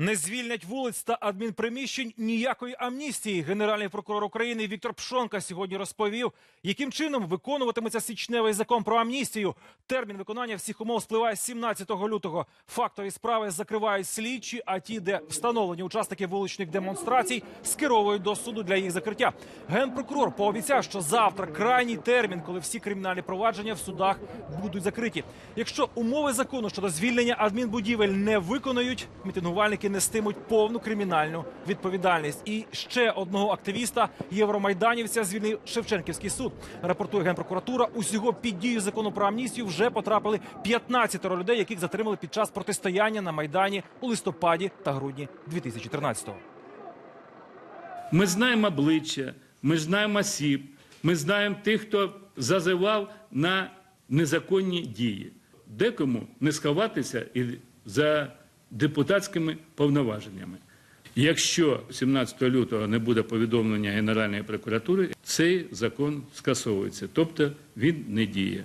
Не звільнять вулиць та адмінприміщень ніякої амністії. Генеральний прокурор України Віктор Пшонка сьогодні розповів, яким чином виконуватиметься січневий закон про амністію. Термін виконання всіх умов спливає 17 лютого. Фактові справи закривають слідчі, а ті, де встановлені учасники вуличних демонстрацій, скеровують до суду для їх закриття. Генпрокурор пообіцяв, що завтра крайній термін, коли всі кримінальні провадження в судах будуть закриті. Якщо умови закону щодо звільнення адмінбудівель не виконують, мітингувальники нестимуть повну кримінальну відповідальність. І ще одного активіста євромайданівця звільнив Шевченківський суд. Рапортує генпрокуратура. Усього під дію закону про амністію вже потрапили 15 людей, яких затримали під час протистояння на майдані у листопаді та грудні 2013-го. Ми знаємо обличчя, ми знаємо осіб, ми знаємо тих, хто зазивав на незаконні дії. Декому не сховатися і за депутатськими повноваженнями. Якщо 17 лютого не буде повідомлення Генеральної прокуратури, цей закон скасовується, тобто він не діє.